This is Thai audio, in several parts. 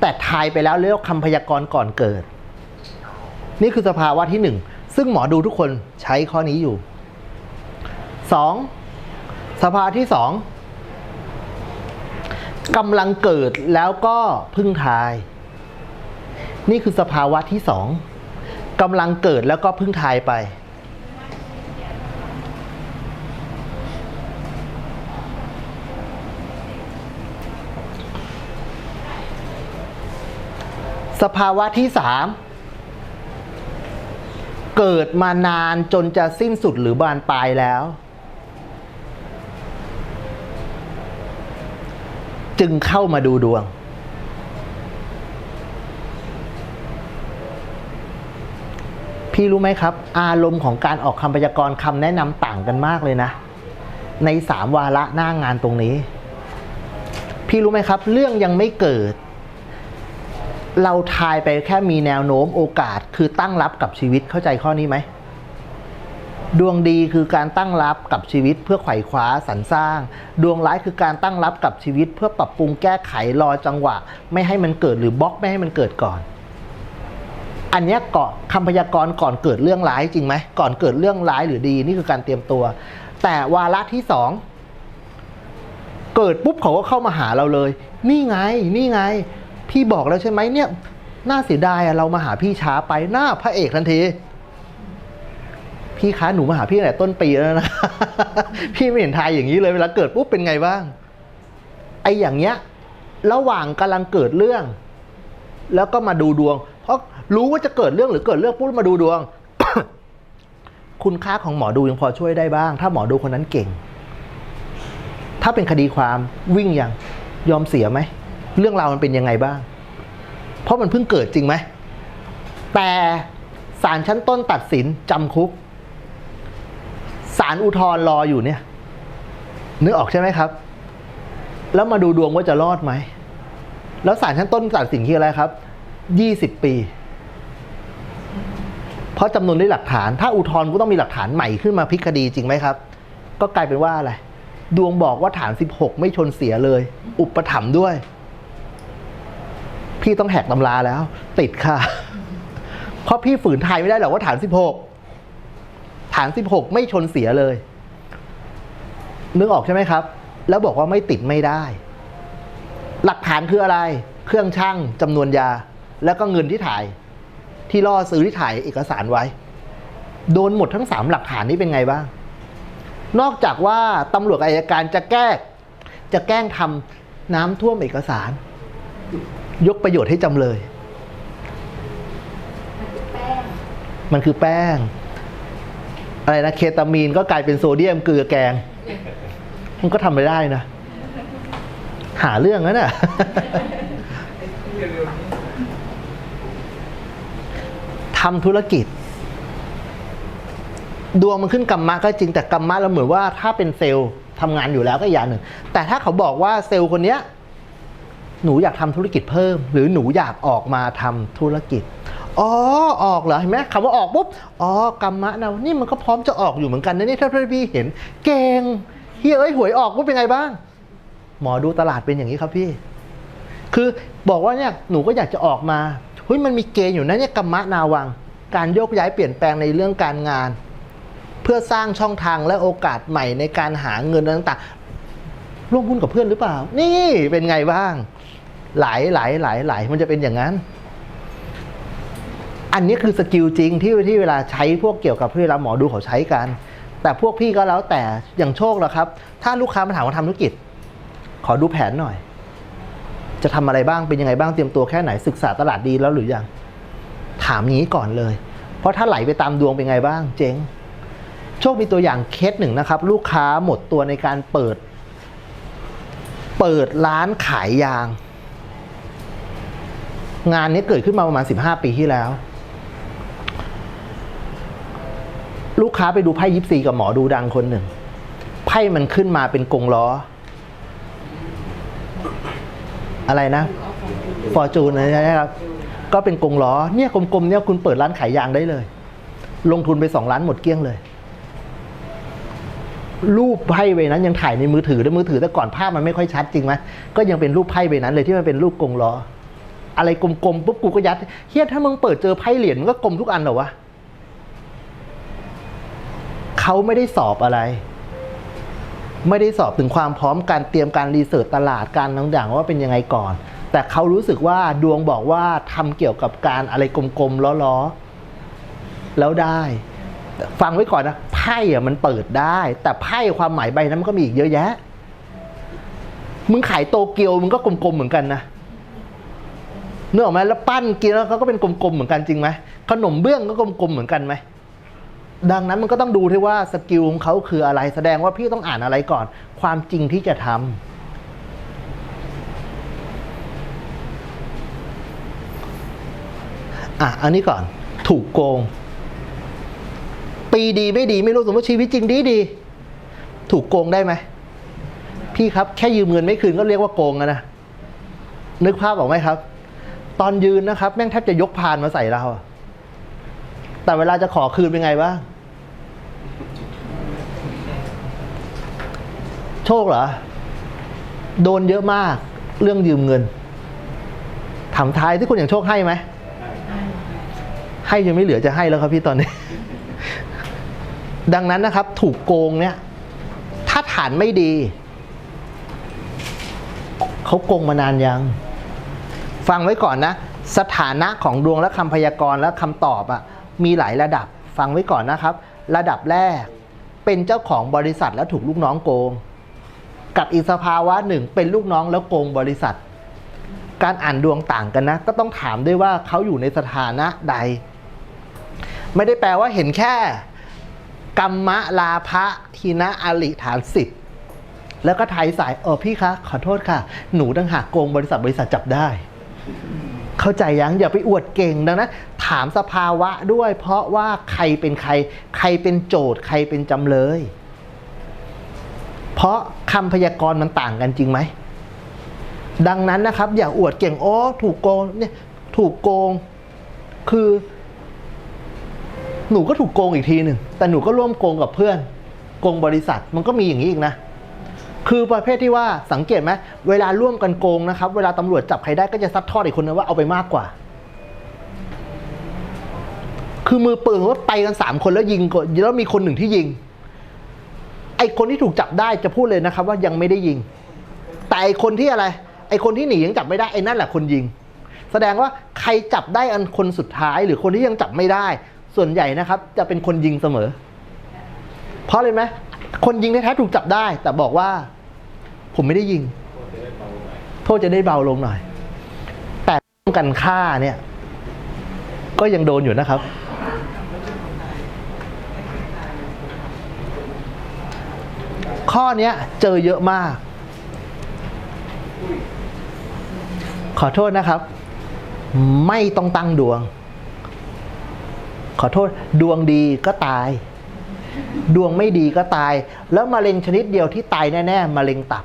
แต่ทายไปแล้วเรียกคำพยากรณ์ก่อนเกิด นี่คือสภาวะที่หนึ่งซึ่งหมอดูทุกคนใช้ข้อนี้อยู่สองสภาวะที่สองกำลังเกิดแล้วก็พึ่งทาย นี่คือสภาวะที่สองกำลังเกิดแล้วก็พึ่งทายไป สภาวะที่สามเกิดมานานจนจะสิ้นสุดหรือบานปลายแล้ว จึงเข้ามาดูดวง พี่รู้ไหมครับ อารมณ์ของการออกคำพยากรณ์คำแนะนำต่างกันมากเลยนะ ในสามวาระหน้างานตรงนี้ พี่รู้ไหมครับ เรื่องยังไม่เกิด เราทายไปแค่มีแนวโน้มโอกาสคือตั้งรับกับชีวิตเข้าใจข้อนี้ไหม ดวงดีคือการตั้งรับกับชีวิตเพื่อไขว่คว้าสรรสร้าง ดวงร้ายคือการตั้งรับกับชีวิต เพื่อปรับปรุงแก้ไขรอจังหวะ ไม่ให้มันเกิดหรือบล็อกไม่ให้มันเกิดก่อน อันนี้ยก่อคำพยากรณ์ก่อนเกิดเรื่องร้ายจริงไหมก่อนเกิดเรื่องร้ายหรือดีนี่คือการเตรียมตัว แต่วาระที่สองเกิดปุ๊บเขาก็เข้ามาหาเราเลย นี่ไง นี่ไง พี่บอกแล้วใช่ไหมเนี่ยน่าเสียดายอะเรามาหาพี่ช้าไปหน้าพระเอกทันทีพี่คะหนูมาหาพี่ตั้งแต่ต้นปีแล้วนะ พี่ไม่เห็นทายอย่างนี้เลยเวลาเกิดปุ๊บเป็นไงบ้าง ไอ้อย่างเงี้ย ระหว่างกำลังเกิดเรื่อง แล้วก็มาดูดวง เพราะรู้ว่าจะเกิดเรื่องหรือเกิดเรื่องปุ๊บมาดูดวง คุณค่าของหมอดูยังพอช่วยได้บ้าง ถ้าหมอดูคนนั้นเก่ง ถ้าเป็นคดีความวิ่งยังยอมเสียไหม เรื่องราวมันเป็นยังไงบ้าง เพราะมันเพิ่งเกิดจริงไหม แต่ศาลชั้นต้นตัดสินจำคุกศาลอุทธรณ์รออยู่เนี่ย นึกออกใช่ไหมครับ แล้วมาดูดวงว่าจะรอดไหม แล้วศาลชั้นต้นตัดสินคืออะไรครับยี่สิบปี เพราะจำนวนด้วยหลักฐาน ถ้าอุทธรณ์ก็ต้องมีหลักฐานใหม่ขึ้นมาพลิกคดีจริงไหมครับ ก็กลายเป็นว่าอะไร ดวงบอกว่าฐาน 16 ไม่ชนเสียเลย อุปถัมภ์ด้วย พี่ต้องแหกตำราแล้ว ติดค่ะ เพราะพี่ฝืนทายไม่ได้หรอกว่าฐาน16ฐาน16ไม่ชนเสียเลย นึกออกใช่ไหมครับ แล้วบอกว่าไม่ติดไม่ได้ หลักฐานคืออะไร เครื่องช่างจำนวนยา แล้วก็เงินที่ถ่าย ที่ล่อซื้อที่ถ่ายเอกสารไว้ โดนหมดทั้งสามหลักฐานนี้เป็นไงบ้าง นอกจากว่าตำรวจกับอายการจะแก้จะแกล้งทำน้ำท่วมเอกสาร ยกประโยชน์ให้จำเลย มันคือแป้ง อะไรนะ เคตามีนก็กลายเป็นโซเดียมเกลือแกง มันก็ทำไม่ได้นะ หาเรื่องนั้นน่ะทำธุรกิจ ดวงมันขึ้นกรรมะก็จริงแต่กรรมะเราเหมือนว่าถ้าเป็นเซลล์ทำงานอยู่แล้วก็อย่างหนึ่ง แต่ถ้าเขาบอกว่าเซลล์คนเนี้ย หนูอยากทำธุรกิจเพิ่ม หรือหนูอยากออกมาทำธุรกิจอ๋อออกเหรอเห็นไหมคำว่าออกปุ๊บอ๋อกรรมะนะนี่มันก็พร้อมจะออกอยู่เหมือนกันนะนี่ถ้าพี่เห็นเก่งเฮ้ยเอ้ยหวยออกปุ๊บเป็นไงบ้าง หมอดูตลาดเป็นอย่างนี้ครับพี่ คือบอกว่าเนี่ยหนูก็อยากจะออกมาเฮ้ยมันมีเกณฑ์อยู่นะเนี่ยกรรมะนาวัง การโยกย้ายเปลี่ยนแปลงในเรื่องการงาน เพื่อสร้างช่องทางและโอกาสใหม่ในการหาเงินต่างๆร่วมหุ้นกับเพื่อนหรือเปล่า นี่เป็นไงบ้าง หลายหลายหลายหลายมันจะเป็นอย่างนั้น อันนี้คือสกิลจริงที่ที่เวลาใช้พวกเกี่ยวกับที่เวลาหมอดูเขาใช้กัน แต่พวกพี่ก็แล้วแต่อย่างโชคละครับ ถ้าลูกค้ามาถามว่าทำธุรกิจ ขอดูแผนหน่อย จะทำอะไรบ้างเป็นยังไงบ้างเตรียมตัวแค่ไหนศึกษาตลาดดีแล้วหรือยังถามงี้ก่อนเลย เพราะถ้าไหลไปตามดวงเป็นไงบ้าง เจ๊งโชคมีตัวอย่างเคสหนึ่งนะครับ ลูกค้าหมดตัวในการเปิด เปิดร้านขายยาง งานนี้เกิดขึ้นมาประมาณ 15 ปีที่แล้ว ลูกค้าไปดูไพ่ยิปซีกับหมอดูดังคนหนึ่ง ไพ่มันขึ้นมาเป็นกงล้อ อะไรนะ ฟอร์จูนนะครับ ก็เป็นกงล้อ เนี่ยกลมๆเนี่ยคุณเปิดร้านขายยางได้เลย ลงทุนไปสองล้านหมดเกลี้ยงเลย รูปไพ่ใบนั้นยังถ่ายในมือถือด้วยมือถือแต่ก่อนภาพมันไม่ค่อยชัดจริงไหมก็ยังเป็นรูปไพ่ใบนั้นเลยที่มันเป็นรูปกงล้อ อะไรกลมๆปุ๊บกูก็ยัดเฮียถ้ามึงเปิดเจอไพ่เหรียญมันก็กลมทุกอันเหรอวะเขาไม่ได้สอบอะไร ไม่ได้สอบถึงความพร้อมการเตรียมการรีเสิร์ชตลาดการต่างๆว่าเป็นยังไงก่อน แต่เขารู้สึกว่าดวงบอกว่าทำเกี่ยวกับการอะไรกลมๆล้อๆแล้วได้ ฟังไว้ก่อนนะไพ่อะมันเปิดได้ แต่ไพ่ความหมายใบนั้นมันก็มีอีกเยอะแยะมึงขายโตเกียวมึงก็กลมๆเหมือนกันนะ เนื้อออกไหมแล้วปั้นกินแล้วเขาก็เป็นกลมๆเหมือนกันจริงไหมขนมเบื้องก็กลมๆเหมือนกันไหมดังนั้นมันก็ต้องดูที่ว่าสกิลของเขาคืออะไร แสดงว่าพี่ต้องอ่านอะไรก่อน ความจริงที่จะทำอะ อันนี้ก่อน ถูกโกง ปีดีไม่ดีไม่รู้สมมติชีวิตจริงดีดี ถูกโกงได้ไหม พี่ครับแค่ยืมเงินไม่คืนก็เรียกว่าโกงนะ นึกภาพออกไหมครับ ตอนยืนนะครับ แม่งแทบจะยกพานมาใส่เรา แต่เวลาจะขอคืนเป็นไงบ้างโชคเหรอ โดนเยอะมากเรื่องยืมเงินถามท้ายที่คุณอย่างโชคให้ไหม ให้ยังไม่เหลือจะให้แล้วครับพี่ตอนนี้ ดังนั้นนะครับ ถูกโกงเนี่ย ถ้าฐานไม่ดี เขาโกงมานานยัง ฟังไว้ก่อนนะ สถานะของดวงและคำพยากรณ์และคำตอบอะมีหลายระดับ ฟังไว้ก่อนนะครับ ระดับแรกเป็นเจ้าของบริษัทแล้วถูกลูกน้องโกง กับอีกสภาวะหนึ่งเป็นลูกน้องแล้วโกงบริษัท การอ่านดวงต่างกันนะ ก็ต้องถามด้วยว่าเขาอยู่ในสถานะใด ไม่ได้แปลว่าเห็นแค่กรรมะลาภะทีนะอลิฐานสิทธิ์แล้วก็ไทยสายเออพี่คะ ขอโทษค่ะ หนูตั้งหากโกงบริษัทบริษัทจับได้ เข้าใจยังอย่าไปอวดเก่งดังนั้นถามสภาวะด้วย เพราะว่าใครเป็นใคร ใครเป็นโจทย์ ใครเป็นจำเลย เพราะคำพยากรณ์มันต่างกันจริงไหม ดังนั้นนะครับ อย่าอวดเก่งโอ้ถูกโกงเนี่ยถูกโกง คือ หนูก็ถูกโกงอีกทีหนึ่งแต่หนูก็ร่วมโกงกับเพื่อน โกงบริษัทมันก็มีอย่างนี้อีกนะ คือประเภทที่ว่าสังเกตไหมเวลาร่วมกันโกงนะครับ เวลาตำรวจจับใครได้ก็จะซัดทอดอีกคนนึงว่าเอาไปมากกว่า คือมือปืนว่าไปกันสามคนแล้วยิงก่อนแล้วมีคนหนึ่งที่ยิง ไอคนที่ถูกจับได้จะพูดเลยนะครับ ว่ายังไม่ได้ยิง แต่ไอคนที่อะไร ไอคนที่หนียังจับไม่ได้ไอนั่นแหละคนยิง แสดงว่าใครจับได้อันคนสุดท้าย หรือคนที่ยังจับไม่ได้ ส่วนใหญ่นะครับ จะเป็นคนยิงเสมอ เพราะเลยไหมคนยิงแท้ๆถูกจับได้ แต่บอกว่า ผมไม่ได้ยิง โทษจะได้เบาลงหน่อย แต่ร่วมกันฆ่าเนี่ย ก็ยังโดนอยู่นะครับ ข้อนี้เจอเยอะมาก ขอโทษนะครับ ไม่ต้องตั้งดวง ขอโทษดวงดีก็ตายดวงไม่ดีก็ตาย แล้วมะเร็งชนิดเดียวที่ตายแน่ ๆมะเร็งตับ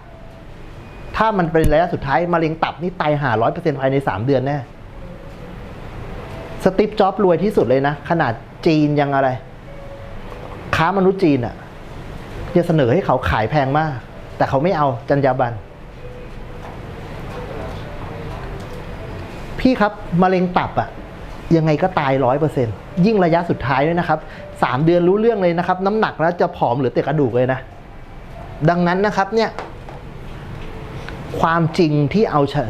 ถ้ามันเป็นระยะสุดท้ายมะเร็งตับนี่ตายหาร้อยเปอร์เซ็นต์ภายในสามเดือนแน่สติปจ็อบรวยที่สุดเลยนะ ขนาดจีนยังอะไร ค้ามนุษย์จีนอะ่ะจะเสนอให้เขาขายแพงมาก แต่เขาไม่เอาจรรยาบรรณพี่ครับมะเร็งตับอะ่ะยังไงก็ตายร้อยเปอร์เซ็นยิ่งระยะสุดท้ายด้วยนะครับสามเดือนรู้เรื่องเลยนะครับ น้ำหนักแล้วจะผอมหลือแต่กระดูกเลยนะ ดังนั้นนะครับเนี่ย ความจริงที่เอาชะ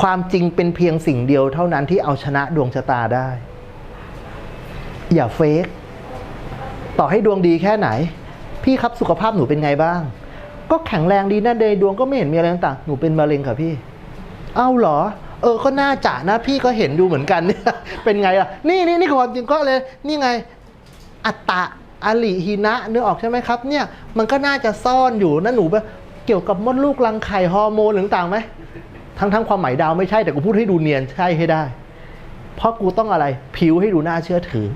ความจริงเป็นเพียงสิ่งเดียวเท่านั้นที่เอาชนะดวงชะตาได้ อย่าเฟกต่อให้ดวงดีแค่ไหน พี่ครับสุขภาพหนูเป็นไงบ้าง ก็แข็งแรงดีนะเดย์ดวงก็ไม่เห็นมีอะไรต่างหนูเป็นมะเร็งค่ะพี่ เอ้าเหรอ เออก็น่าจะนะพี่ก็เห็นดูเหมือนกันเนี่ยเป็นไงล่ะ นี่นี่นี่ความจริงก็เลย นี่ไงอัตตะอลิหินะเนื้อออกใช่ไหมครับ เนี่ยมันก็น่าจะซ่อนอยู่นะหนูแบบ เกี่ยวกับมดลูกรังไข่ฮอร์โมนหรือต่างๆไหมทั้งทั้งความหมายดาวไม่ใช่แต่กูพูดให้ดูเนียนใช่ให้ได้ เพราะกูต้องอะไรผิวให้ดูน่าเชื่อถือ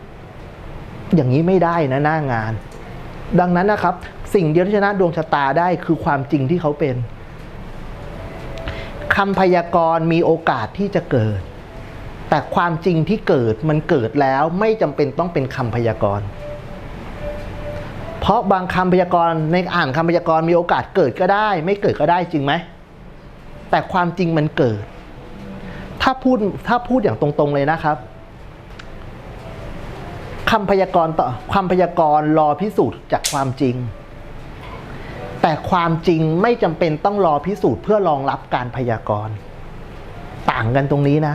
อย่างนี้ไม่ได้นะหน้างาน ดังนั้นนะครับ สิ่งเดียวที่ชนะดวงชะตาได้คือความจริงที่เขาเป็นคำพยากรณ์มีโอกาสที่จะเกิด แต่ความจริงที่เกิดมันเกิดแล้วไม่จำเป็นต้องเป็นคำพยากรณ์ เพราะบางคำพยากรณ์ในอ่านคำพยากรณ์มีโอกาสเกิดก็ได้ ไม่เกิดก็ได้จริงไหม แต่ความจริงมันเกิด ถ้าพูดถ้าพูดอย่างตรงๆเลยนะครับคำพยากรณ์ต่อความพยากรณ์รอพิสูจน์จากความจริง แต่ความจริงไม่จำเป็นต้องรอพิสูจน์เพื่อรองรับการพยากรณ์ต่างกันตรงนี้นะ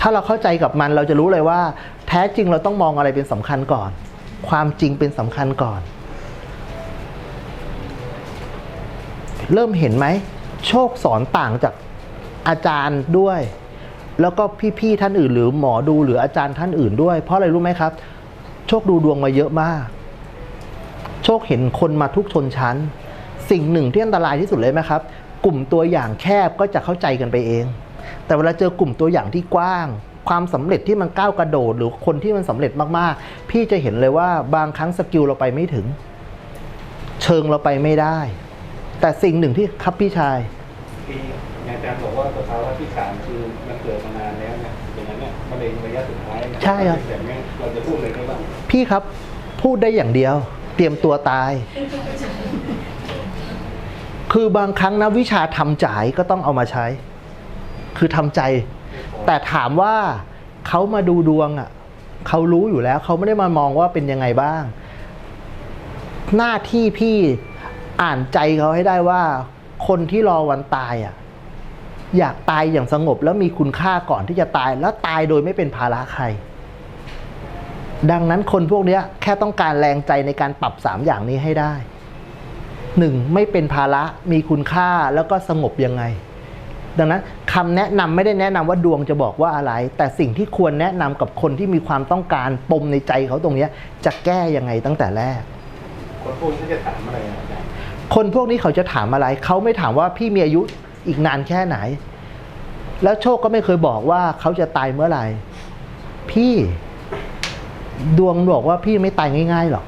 ถ้าเราเข้าใจกับมันเราจะรู้เลยว่า แท้จริงเราต้องมองอะไรเป็นสำคัญก่อน ความจริงเป็นสำคัญก่อน เริ่มเห็นไหม โชคสอนต่างจากอาจารย์ด้วย แล้วก็พี่ๆท่านอื่น หรือหมอดูหรืออาจารย์ท่านอื่นด้วย เพราะอะไรรู้ไหมครับ โชคดูดวงมาเยอะมาก โชคเห็นคนมาทุกชนชั้น สิ่งหนึ่งที่อันตรายที่สุดเลยไหมครับ กลุ่มตัวอย่างแคบก็จะเข้าใจกันไปเอง แต่เวลาเจอกลุ่มตัวอย่างที่กว้าง ความสำเร็จที่มันก้าวกระโดด หรือคนที่มันสำเร็จมากๆ พี่จะเห็นเลยว่าบางครั้งสกิลเราไปไม่ถึง เชิงเราไปไม่ได้ แต่สิ่งหนึ่งที่ครับพี่ชายที่อย่างอาจารย์บอกว่าสภาวะที่สามคือมันเกิดมานานแล้วเนี่ยอย่างนั้นเนี่ยมะเร็งระยะสุดท้ายเนี่ยใช่ครับแต่เนี่ยเราจะพูดเลยได้บ้างพี่ครับพูดได้อย่างเดียว เตรียมตัวตาย คือบางครั้งนะวิชาทำจ่ายก็ต้องเอามาใช้ คือทำใจ แต่ถามว่าเขามาดูดวงอะเขารู้อยู่แล้วเขาไม่ได้มามองว่าเป็นยังไงบ้าง หน้าที่พี่อ่านใจเขาให้ได้ว่า คนที่รอวันตายอะอยากตายอย่างสงบแล้วมีคุณค่าก่อนที่จะตายแล้วตายโดยไม่เป็นภาระใคร ดังนั้นคนพวกนี้แค่ต้องการแรงใจในการปรับสามอย่างนี้ให้ได้หนึ่งไม่เป็นภาระมีคุณค่าแล้วก็สงบยังไง ดังนั้น คำแนะนำไม่ได้แนะนำว่าดวงจะบอกว่าอะไร แต่สิ่งที่ควรแนะนำกับคนที่มีความต้องการปมในใจเขาตรงเนี้ยจะแก้ยังไงตั้งแต่แรก คนพวกนี้เขาจะถามอะไรอะอาจารย์คนพวกนี้เขาจะถามอะไร เขาไม่ถามว่าพี่มีอายุอีกนานแค่ไหน แล้วโชคก็ไม่เคยบอกว่าเขาจะตายเมื่อไหร่ พี่ดวงบอกว่าพี่ไม่ตายง่ายๆหรอก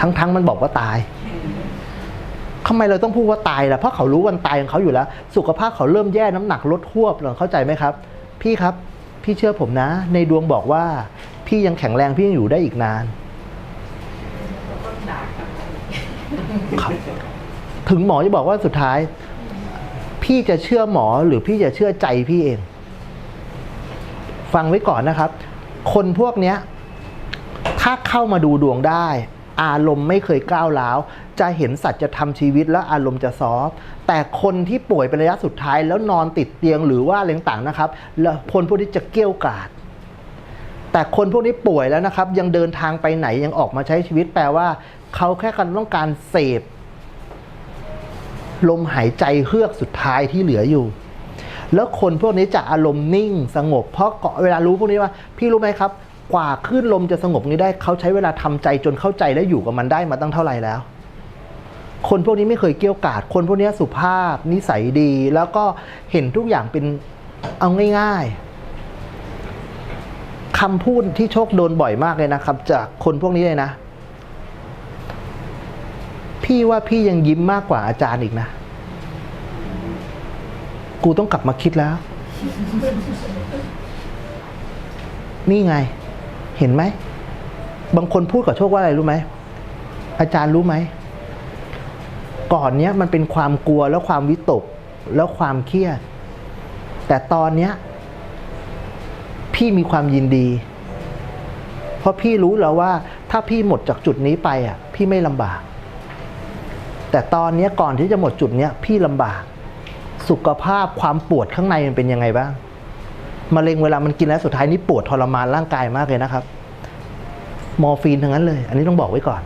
ทั้งๆมันบอกว่าตาย ทำไมเราต้องพูดว่าตายล่ะเพราะเขารู้วันตายของเขาอยู่แล้ว สุขภาพเขาเริ่มแย่น้ำหนักลดหวบเราเข้าใจไหมครับ พี่ครับพี่เชื่อผมนะ ในดวงบอกว่า พี่ยังแข็งแรงพี่ยังอยู่ได้อีกนานถึงหมอจะบอกว่าสุดท้าย พี่จะเชื่อหมอหรือพี่จะเชื่อใจพี่เอง ฟังไว้ก่อนนะครับ คนพวกเนี้ย ถ้าเข้ามาดูดวงได้ อารมณ์ไม่เคยก้าวร้าว จะเห็นสัจธรรมชีวิตแล้วอารมณ์จะซอฟแต่คนที่ป่วยเป็นระยะสุดท้ายแล้วนอนติดเตียงหรือว่าอะไรต่างๆนะครับ แล้วคนพวกนี้จะเกี้ยวกาด แต่คนพวกนี้ป่วยแล้วนะครับ ยังเดินทางไปไหนยังออกมาใช้ชีวิตแปลว่า เขาแค่กันต้องการเสพลมหายใจเฮือกสุดท้ายที่เหลืออยู่ แล้วคนพวกนี้จะอารมณ์นิ่งสงบ เพราะเวลารู้พวกนี้ว่า พี่รู้ไหมครับ กว่าคลื่นลมจะสงบนี้ได้เขาใช้เวลาทำใจจนเข้าใจและอยู่กับมันได้มาตั้งเท่าไหร่แล้ว คนพวกนี้ไม่เคยเกี้ยวกาด คนพวกนี้สุภาพ นิสัยดี แล้วก็เห็นทุกอย่างเป็นเอาง่าย ๆคำพูดที่โชคโดนบ่อยมากเลยนะครับ จากคนพวกนี้เลยนะ พี่ว่าพี่ยังยิ้มมากกว่าอาจารย์อีกนะ กูต้องกลับมาคิดแล้ว นี่ไง เห็นไหม บางคนพูดกับโชคว่าอะไรรู้ไหม อาจารย์รู้ไหม ก่อนเนี้ยมันเป็นความกลัวแล้วความวิตกแล้วความเครียด แต่ตอนเนี้ยพี่มีความยินดี เพราะพี่รู้แล้วว่า ถ้าพี่หมดจากจุดนี้ไปอะ พี่ไม่ลำบาก แต่ตอนเนี้ยก่อนที่จะหมดจุดเนี้ยพี่ลำบาก สุขภาพความปวดข้างในมันเป็นยังไงบ้าง มะเร็งเวลามันกินแล้วสุดท้ายนี่ปวดทรมานร่างกายมากเลยนะครับ มอร์ฟีนทั้งนั้นเลย อันนี้ต้องบอกไว้ก่อน